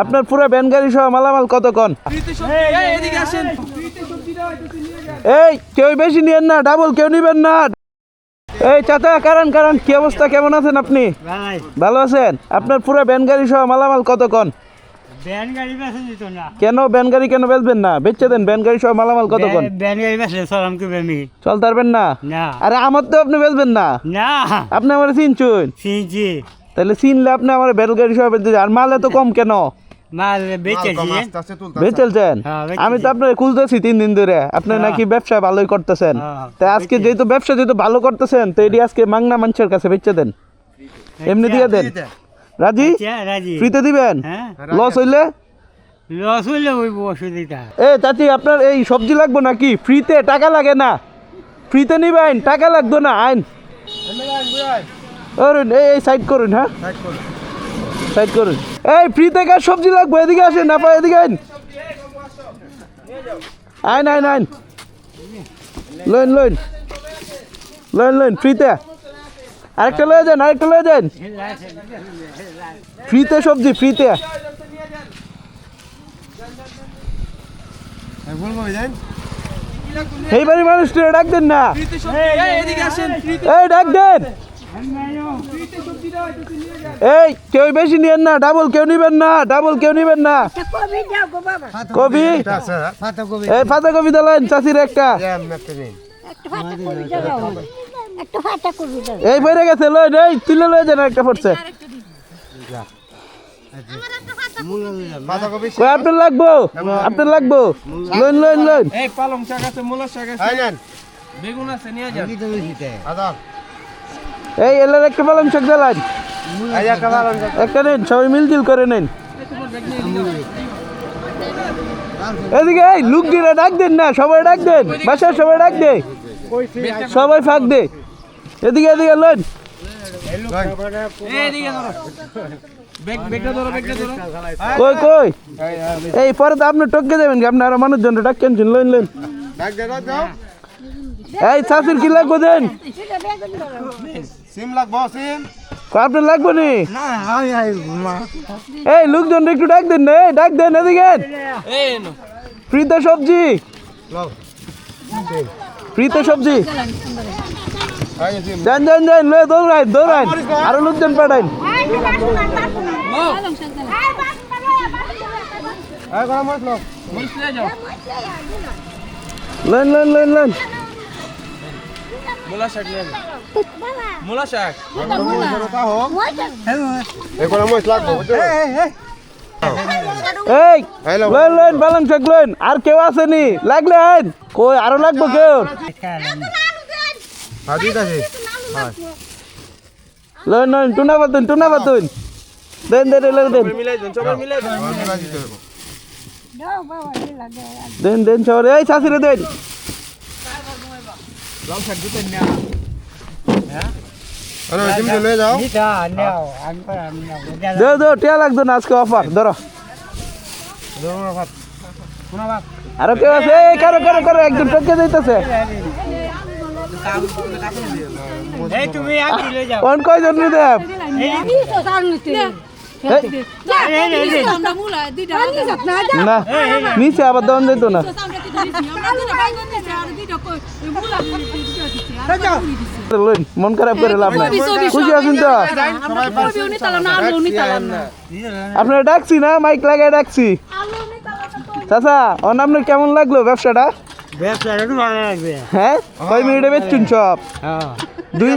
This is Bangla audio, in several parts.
আপনার পুরো ভ্যান গাড়ি সহ মালামাল কত কন? এই কেউ বেশি নিয়েন না ডাবল কেউ নিবেন না। এই চাচা কারণ কারণ কি অবস্থা? কেমন আছেন আপনি? ভালো আছেন? আপনার পুরো ভ্যান গাড়ি সহ মালামাল কত কন? ব্যান কেন ভ্যান গাড়ি কেন বেচবেন না? বেচে দেন ভ্যান গাড়ি সহ মালামাল কত কন? ব্যান গাড়ি সালাম করবে আমি চলতে পারবেন না? আরে আমার তো আপনি বেচবেন না। না। আপনি আমার চিনছুন চিনছি। তাহলে চিনলে আপনি আমার ভ্যান গাড়ি সহ বেচতে আর মাল এত কম কেন? বেচেলছেন হ্যাঁ, আমি তো আপনার খুঁজতেছি তিন দিন ধরে। আপনি হ্যাঁ। নাকি ব্যবসা ভালোই করতেছেন। হ্যাঁ, তাই আজকে যেহেতু ব্যবসা যেহেতু ভালো করতেছেন তো এটি আজকে মাংনা মানুষের কাছে বেচে দেন। এমনি দিয়ে দেন। রাজি? ফ্রিতে দিবেন? হ্যাঁ। লস হইলে? লস হইলে ওই অসুবিধা এ চাচি আপনার এই সবজি লাগবো নাকি? ফ্রিতে টাকা লাগে না। ফ্রিতে নিবেন টাকা লাগতো না আইন। এই সাইড করুন হ্যাঁ। সাইড করুন। এই ফ্রিতে কার সবজি লাগবে এদিকে আসেন না পাই এদিকে আইন। আইন আইন আইন। লইন লইন। লইন লইন ফ্রিতে। আরেকটা লয়ে যান আরেকটা লয়ে যান। ফ্রিতে সবজি ফ্রিতে। এই বাড়ির মানুষটা ডাক দেন না। এই ডাক দেন। এই কেউ বেশি নিয়েন না ডাবল কেউ নিবেন না ডাবল কেউ নিবেন না। কবি? দাও গো বাবা কবি এই পাতা কবি দিলেন চাষির একটা। এই বেড়ে গেছে লই এই তুলে লয়ে যান একটা পড়ছে। আপনার লাগবো? আপনার লাগবো? লইন লইন লইন। এই পালং শাক আছে মূলা শাক আছে। বেগুন আছে নিয়ে যান। এই এলার একটা পালং শাক দিলেন একটা নিন সবাই মিলজিল করে নেন। এদিকে এই লুক দিয়ে ডাক দেন না সবাই ডাক দেন। বাসার সবাই ডাক দে। সবাই ফাঁক দে। এদিকে এদিকে ধরো কই কই? এই পরে তো আপনি টপকে দেবেন কি? আপনি আরও মানুষজন ডাক কেনছেন লইন লইন। এই চাষির কি লাগবো দেন? সিম লাগবো সিম। আপনার লাগবো নি? এই লোকজন একটু ডাক দেন না ডাক দেন এদিকে। ফ্রিতে সবজি। ফ্রিতে সবজি। যান যান যান লয়ে দৌড়াই দৌড়াই আরও লোকজন পাঠাইন। যাও লাইন লাইন লাইন লাইন মূলা শাক নিয়ে যাও মূলা শাক মরিচ লাগবো? এই আর কেউ আসেনি কই আরও লাগবো কেউ? আছে লাইন লাইন টুনা বাতুন টুনা বাতুন। দেন দেন দেন দেন। দেন সবাই দেন। দাও বাবা দিলা দাও দেন। দেন সবাই এই শাশুড়ি দেন আরে সিম লয়ে যাও নিতা নেও আমি আমি দেও দেও টিয়া লাগতো না আজকে অফার ধরো আরও কেউ আছে এই কারও কারও কারও একজন টপকে যাইতেছে এই তুমি আর লই যাও কোন কয়জন রে দেব না নিচে আবার দেওয়ান যেত না মন খারাপ করে লাভ নাই খুশি আছেন তো আপনারা ডাকছি না মাইক লাগাই ডাকছি চাচা ওর আপনার কেমন লাগল ব্যবসাটা হ্যাঁ কয় মিনিটে বেচছুন সব দুই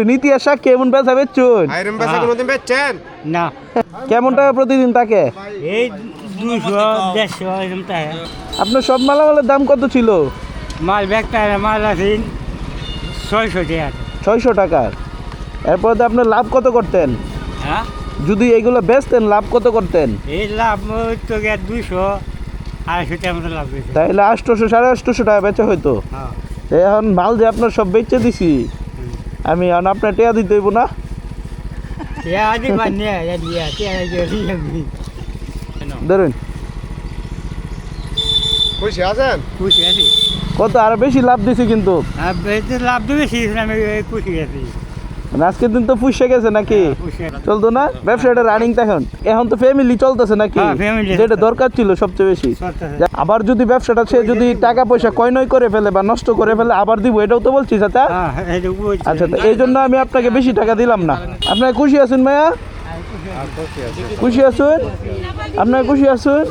মিনিটে আর শাক কেমন বেচা বেচছুন আইরন বেসা কোনোদিন বেচছেন না কেমন টাকা প্রতিদিন তাকে এই দুশো দেড়শো এরকম তাই আপনার সব মালামালের দাম কত ছিল? মাল ব্যাগটা মাল আছে ছয়শো টাকা। ছয়শো টাকার। এরপর তো আপনার লাভ কত করতেন? হ্যাঁ? যদি এগুলো বেচতেন লাভ কত করতেন? এই লাভ তো দুশো আড়াইশো টাকার মতো লাভ তাহলে আটশোশো সাড়ে আটশোশো টাকা বেচা হইতো। হ্যাঁ। এখন মাল যে আপনার সব বেচে দিছি আমি এখন আপনার টেয়া দিতে হইব না? Ya, ada banyak ya dia. ধরুন। খুশি আছেন? Kusi asyik. কত? আরও বেশি লাভ দিছি কিন্তু। lap tu sih sama kusi asyik. মানে আজকের দিন তো পুষে গেছে নাকি? চলতো না? ব্যবসাটা রানিং এখন। এখন তো ফ্যামিলি চলতেছে নাকি? হ্যাঁ, যেটা দরকার ছিল সবচেয়ে বেশি। আবার যদি ব্যবসাটা সে যদি টাকা পয়সা কয় নয় করে ফেলে বা নষ্ট করে ফেলে আবার দিব এটাও তো বলছি চাচা। হ্যাঁ। আচ্ছা তো এই জন্য আমি আপনাকে বেশি টাকা দিলাম না। আপনার খুশি আছেন মায়া? খুশি আছেন? আপনার খুশি আছেন